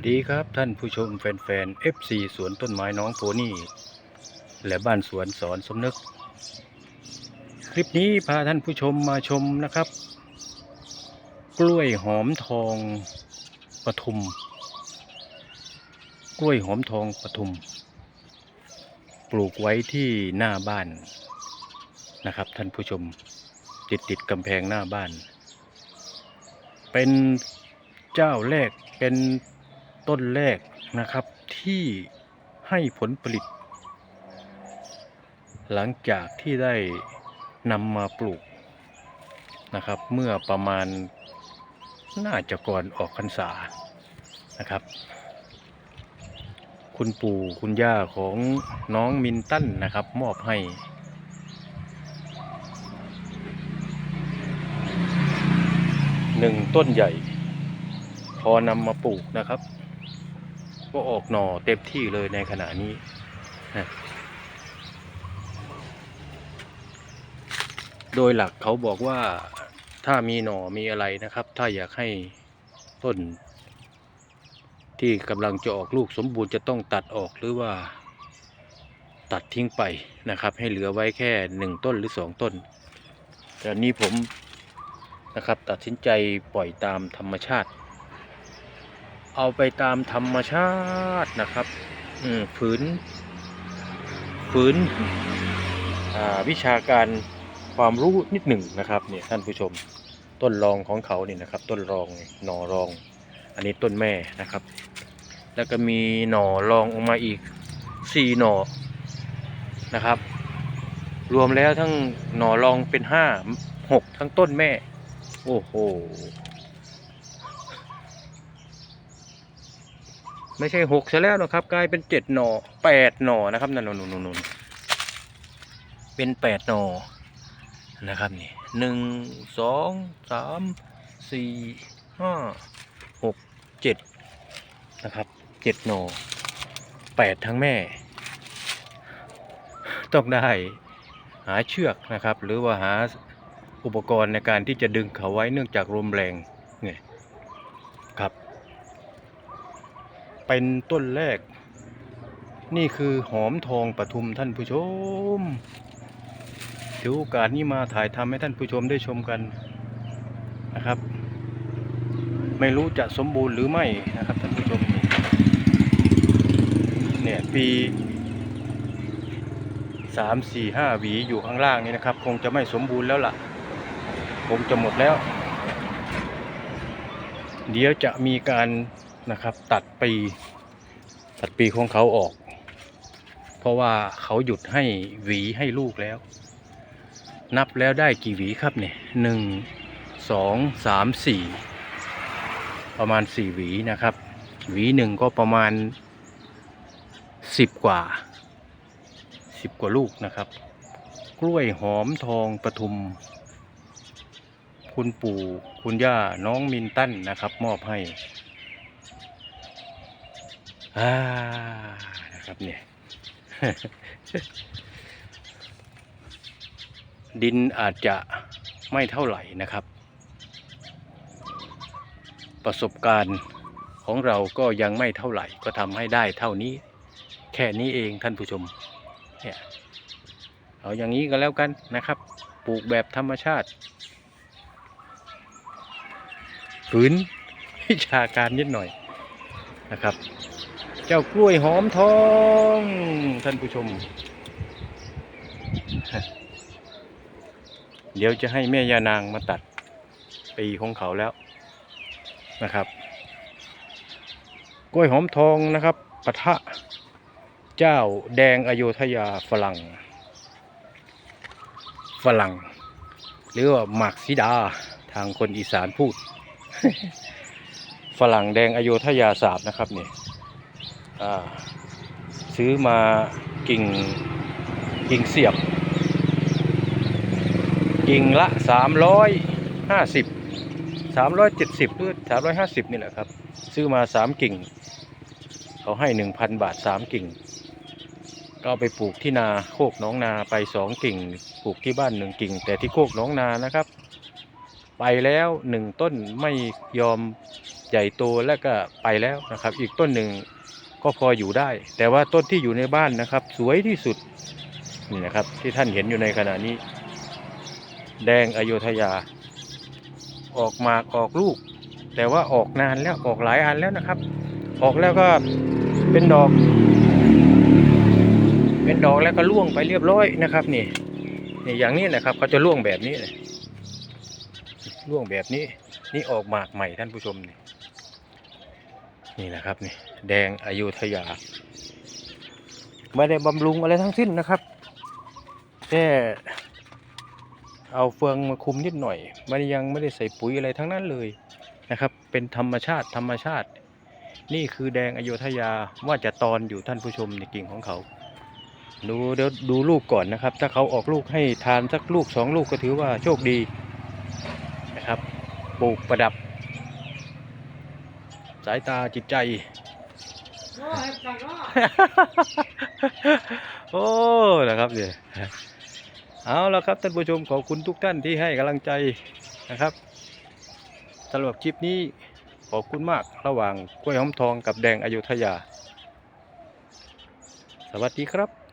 วัสดีครับท่านผู้ชมแฟนๆ FC สวนต้นไม้น้องโพนี่ และบ้านสวนสอนสมนึก คลิปนี้พาท่านผู้ชมมาชมนะครับ กล้วยหอมทองปทุม กล้วยหอมทองปทุม ปลูกไว้ที่หน้าบ้านนะครับ ท่านผู้ชมติดติดกำแพงหน้าบ้าน เป็นเจ้าแรกเป็น ต้นแรกนะครับที่ให้ผลผลิต หลังจากที่ได้นำมาปลูกนะครับ เมื่อประมาณน่าจะก่อนออกพรรษานะครับ คุณปู่คุณย่าของน้องมินตันนะครับ มอบให้หนึ่งต้นใหญ่ พอนำมาปลูกนะครับ ก็ออกหน่อเต็มที่เลยในขณะนี้นะโดยหลักเขาบอกว่าถ้ามีหน่อมีอะไรนะครับ ถ้าอยากให้ต้น ที่กำลังจะออกลูกสมบูรณ์จะต้องตัดออกหรือว่า ตัดทิ้งไปนะครับ ให้เหลือไว้แค่หนึ่งต้นหรือสองต้น แต่นี้ผมนะครับตัดสินใจปล่อยตามธรรมชาติ เอาไปตามธรรมชาตินะครับ อืมฝืน ฝืนวิชาการความรู้นิดหนึ่งนะครับเนี่ยท่านผู้ชมต้นรองของเขาเนี่ยนะครับ ต้นรองหน่อรอง อันนี้ต้นแม่นะครับ แล้วก็มีหน่อรองออกมาอีกสี่หน่อนะครับ รวมแล้วทั้งหน่อรองเป็นห้าหกทั้งต้นแม่ โอ้โห ไม่ใช่หกซะแล้วนะครับ กลายเป็นเจ็ดหน่อแปดหน่อนะครับนั่นนู่นนู่นนู่นเป็นแปดหน่อนะครับนี่หนึ่งสองสามสี่ห้าหกเจ็ดนะครับเจ็ดหน่อแปดทั้งแม่ ต้องได้หาเชือกนะครับ หรือว่าหาอุปกรณ์ในการที่จะดึงเขาไว้เนื่องจากลมแรงไงครับ เป็นต้นแรก นี่คือหอมทองปทุมท่านผู้ชมถือโอกาสนี้มาถ่ายทำให้ท่านผู้ชมได้ชมกันนะครับ ไม่รู้จะสมบูรณ์หรือไม่นะครับท่านผู้ชมเนี่ยปีสามสี่ห้าหวีอยู่ข้างล่างนี่นะครับ คงจะไม่สมบูรณ์แล้วล่ะ คงจะหมดแล้ว เดี๋ยวจะมีการ นะครับ ตัดปีตัดปีของเขาออก เพราะว่าเขาหยุดให้หวีให้ลูกแล้ว นับแล้วได้กี่หวีครับเนี่ยหนึ่งสองสามสี่ประมาณสี่หวีนะครับ หวีหนึ่งก็ประมาณสิบกว่าสิบกว่าลูกนะครับ กล้วยหอมทองปทุม คุณปู่คุณย่าน้องมินตันนะครับ มอบให้ อ่านะครับเนี่ยดินอาจจะไม่เท่าไหร่นะครับ ประสบการณ์ของเราก็ยังไม่เท่าไหร่ก็ทำให้ได้เท่านี้ แค่นี้เองท่านผู้ชมเนี่ยเอาอย่างนี้ก็แล้วกันนะครับ ปลูกแบบธรรมชาติฝืนวิชาการนิดหน่อยนะครับ เจ้ากล้วยหอมทอง ท่านผู้ชม เดี๋ยวจะให้แม่ยานางมาตัดปีของเขาแล้วนะครับ กล้วยหอมทองนะครับปะทะเจ้าแดงอโยธยาฝรั่ง ฝรั่ง หรือว่าหมากซิดาทางคนอีสานพูด ฝรั่งแดงอโยธยาสาบนะครับเนี่ย ซื้อมากิ่งกิ่งเสียบ กิ่งละสามร้อยห้าสิบสามร้อยเจ็ดสิบหรือสามร้อยห้าสิบนี่แหละครับ ซื้อมาสามกิ่ง เขาให้หนึ่งพันบาทสามกิ่ง ก็ไปปลูกที่นาโคกน้องนาไปสองกิ่ง ปลูกที่บ้านหนึ่งกิ่ง แต่ที่โคกน้องนานะครับ ไปแล้วหนึ่งต้นไม่ยอมใหญ่โตแล้วก็ไปแล้วนะครับ อีกต้นหนึ่ง ก็พออยู่ได้ แต่ว่าต้นที่อยู่ในบ้านนะครับ สวยที่สุดนี่นะครับ ที่ท่านเห็นอยู่ในขณะนี้ แดงอโยธยา ออกหมากออกลูก แต่ว่าออกนานแล้วออกหลายอันแล้วนะครับ ออกแล้วก็เป็นดอก เป็นดอกแล้วก็ร่วงไปเรียบร้อยนะครับนี่นี่อย่างนี้นะครับเขาจะร่วงแบบนี้เลยร่วงแบบนี้ นี่ออกหมากใหม่ท่านผู้ชมนี่ นี่นะครับนี่แดงอายุธยา ไม่ได้บำรุงอะไรทั้งสิ้นนะครับ แค่เอาเฟืองมาคุมนิดหน่อยมันยังไม่ได้ใส่ปุ๋ยอะไรทั้งนั้นเลยนะครับ เป็นธรรมชาติธรรมชาติ นี่คือแดงอโยธยาว่าจะตอนอยู่ท่านผู้ชมในกิ่งของเขา ดูเดี๋ยวดูลูกก่อนนะครับ ถ้าเขาออกลูกให้ทานสักลูกสองลูกก็ถือว่าโชคดีนะครับ ปลูกประดับ สายตาจิตใจโอ้ยจังว่าโอ้นะครับเนี่ยเอาละครับท่านผู้ชมขอบคุณทุกท่านที่ให้กำลังใจนะครับสำหรับคลิปนี้ขอบคุณมากระหว่างกล้วยหอมทองกับแดงอยุธยา สวัสดีครับ